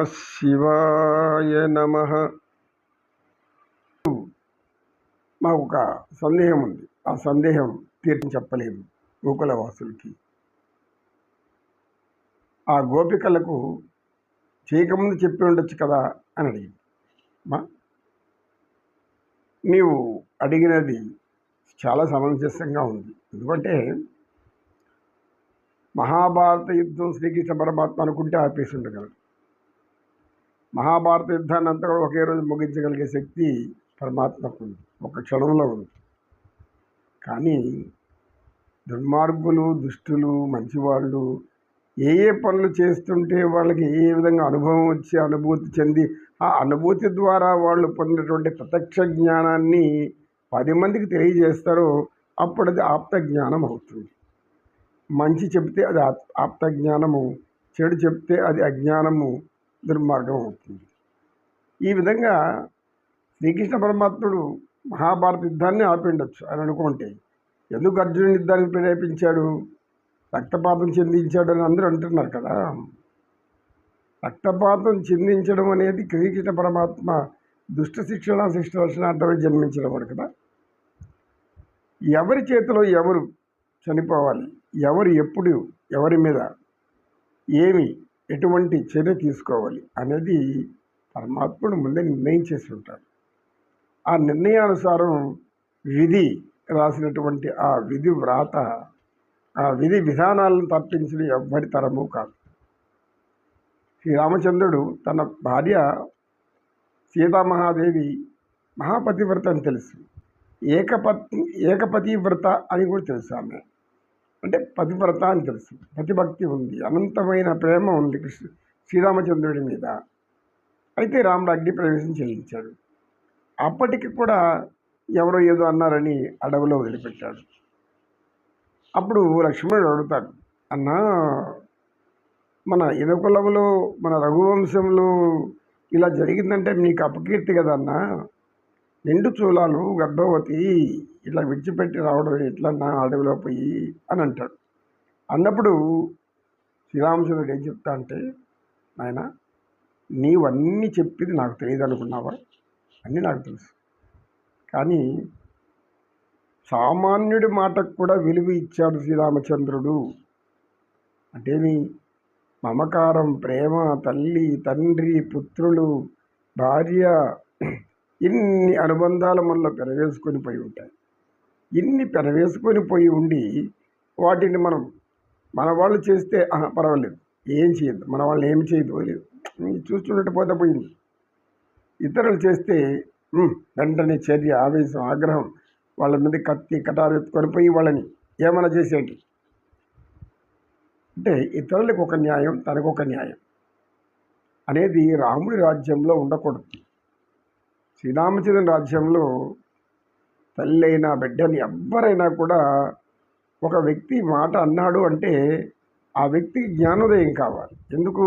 నమ శివాయ నమ మాకు ఒక సందేహం ఉంది. ఆ సందేహం తీర్చి చెప్పలేదు గోకుల వాసులకి ఆ గోపికలకు చేయకముందు చెప్పి ఉండొచ్చు కదా అని అడిగింది. మా నీవు అడిగినది చాలా సమంజసంగా ఉంది. ఎందుకంటే మహాభారత యుద్ధం శ్రీకృష్ణ పరమాత్మ అనుకుంటే ఆపేసి ఉండగలడు. మహాభారత యుద్ధాన్ని అంతా కూడా ఒకే రోజు ముగించగలిగే శక్తి పరమాత్మకు ఉంది. ఒక క్షణంలో ఉంది. కానీ దుర్మార్గులు దుష్టులు మంచివాళ్ళు ఏ ఏ పనులు చేస్తుంటే వాళ్ళకి ఏ విధంగా అనుభవం వచ్చి అనుభూతి చెంది ఆ అనుభూతి ద్వారా వాళ్ళు పొందినటువంటి ప్రత్యక్ష జ్ఞానాన్ని పది మందికి తెలియజేస్తారో అప్పుడు అది ఆప్త జ్ఞానం అవుతుంది. మంచి చెప్తే అది ఆప్త జ్ఞానము చెడు చెప్తే అది అజ్ఞానము దుర్మార్గం అవుతుంది. ఈ విధంగా శ్రీకృష్ణ పరమాత్ముడు మహాభారత యుద్ధాన్ని ఆపిండొచ్చు అని అనుకుంటే ఎందుకు అర్జునుడి యుద్ధానికి ప్రేరేపించాడు? రక్తపాతం చెందించాడు అని అందరూ అంటున్నారు కదా. రక్తపాతం చెందించడం అనేది శ్రీకృష్ణ పరమాత్మ దుష్ట శిక్షణ శిక్షణ రక్షణార్థమై జన్మించడం కదా. ఎవరి చేతిలో ఎవరు చనిపోవాలి? ఎవరు ఎప్పుడు? ఎవరి మీద? ఏమి? ఎటువంటి చర్య తీసుకోవాలి అనేది పరమాత్ముడు ముందే నిర్ణయం చేసి ఉంటాడు. ఆ నిర్ణయానుసారం విధి రాసినటువంటి ఆ విధి వ్రాత ఆ విధి విధానాలను తప్పించడం ఎవ్వరి తరము కాదు. శ్రీరామచంద్రుడు తన భార్య సీతామహాదేవి మహాపతివ్రత అని తెలుసు. ఏకపత్ ఏకపతివ్రత అని కూడా తెలుసు ఆమె. అంటే పతివ్రత అని తెలుసు. పతిభక్తి ఉంది. అనంతమైన ప్రేమ ఉంది కృష్ణ శ్రీరామచంద్రుడి మీద. అయితే రాముడు అగ్ని ప్రవేశం చెల్లించాడు. అప్పటికి కూడా ఎవరో ఏదో అన్నారని అడవిలో వదిలిపెట్టాడు. అప్పుడు లక్ష్మణుడు అడుగుతాడు అన్నా మన ఇనకులంలో మన రఘువంశంలో ఇలా జరిగిందంటే నీకు అపకీర్తి కదా అన్నా? నిండు చూలాలు గర్భవతి ఇట్లా విడిచిపెట్టి రావడం ఎట్లన్నా అడవిలో పోయి అని అంటాడు. అన్నప్పుడు శ్రీరామచంద్రుడు ఏం చెప్తా అంటే నాయన నీవన్నీ చెప్పింది నాకు తెలియదు అనుకున్నావా? అన్నీ నాకు తెలుసు. కానీ సామాన్యుడి మాటకు కూడా విలువ ఇచ్చాడు శ్రీరామచంద్రుడు. అంటేమి? మమకారం ప్రేమ తల్లి తండ్రి పుత్రులు భార్య ఇన్ని అనుబంధాల వల్ల పెరవేసుకొని పోయి ఉంటాయి. ఇన్ని పెరవేసుకొని పోయి ఉండి వాటిని మనం మన వాళ్ళు చేస్తే పర్వాలేదు. ఏం చేయదు మన వాళ్ళు ఏం చేయదు లేదు చూస్తున్నట్టు పోతే పోయింది. ఇతరులు చేస్తే వెంటనే చర్య ఆవేశం ఆగ్రహం వాళ్ళ మీద కత్తి కటారు ఎత్తుకొని పోయి వాళ్ళని ఏమైనా చేసేటి అంటే ఇతరులకు ఒక న్యాయం తనకు ఒక న్యాయం. అనేది రాముడి రాజ్యంలో ఉండకూడదు. శ్రీరామచంద్ర రాజ్యంలో తల్లైనా బిడ్డని ఎవ్వరైనా కూడా ఒక వ్యక్తి మాట అన్నాడు అంటే ఆ వ్యక్తికి జ్ఞానోదయం కావాలి. ఎందుకు?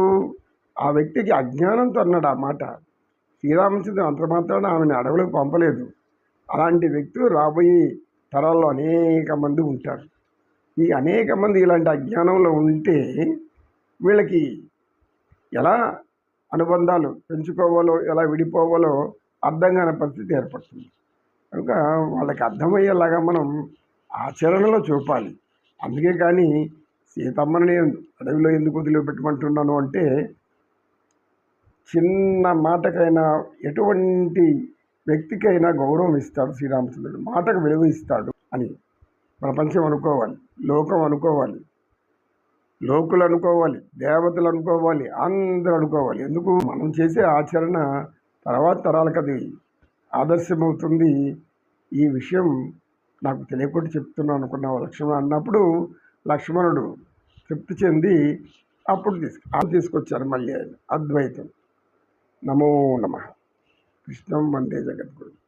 ఆ వ్యక్తికి అజ్ఞానంతో అన్నాడు ఆ మాట. శ్రీరామచంద్రుడు అంత మాత్రాన ఆమెను అడవులకు పంపలేదు. అలాంటి వ్యక్తులు రాబోయే తరాల్లో అనేక మంది ఉంటారు. ఈ అనేక మంది ఇలాంటి అజ్ఞానంలో ఉంటే వీళ్ళకి ఎలా అనుబంధాలు పెంచుకోవాలో ఎలా విడిపోవాలో అర్థం కాని పరిస్థితి ఏర్పడుతుంది. కనుక వాళ్ళకి అర్థమయ్యేలాగా మనం ఆచరణలో చూపాలి. అందుకే కానీ సీతమ్మని నేను అడవిలో ఎందుకు వదిలిపెట్టమంటున్నాను అంటే చిన్న మాటకైనా ఎటువంటి వ్యక్తికైనా గౌరవం ఇస్తాడు శ్రీరామచంద్రుడు. మాటకు విలువ ఇస్తాడు అని ప్రపంచం అనుకోవాలి లోకం అనుకోవాలి లోకులు అనుకోవాలి దేవతలు అనుకోవాలి అందరూ అనుకోవాలి. ఎందుకు? మనం చేసే ఆచరణ తర్వాత తరాలకు అది ఆదర్శమవుతుంది. ఈ విషయం నాకు తెలియకుండా చెప్తున్నాను అనుకున్నావు లక్ష్మణ అన్నప్పుడు లక్ష్మణుడు తృప్తి చెంది అప్పుడు తీసుకు ఆ తీసుకొచ్చారు మళ్ళీ ఆయన. అద్వైతం. నమో నమ. కృష్ణం వందే జగద్గురు.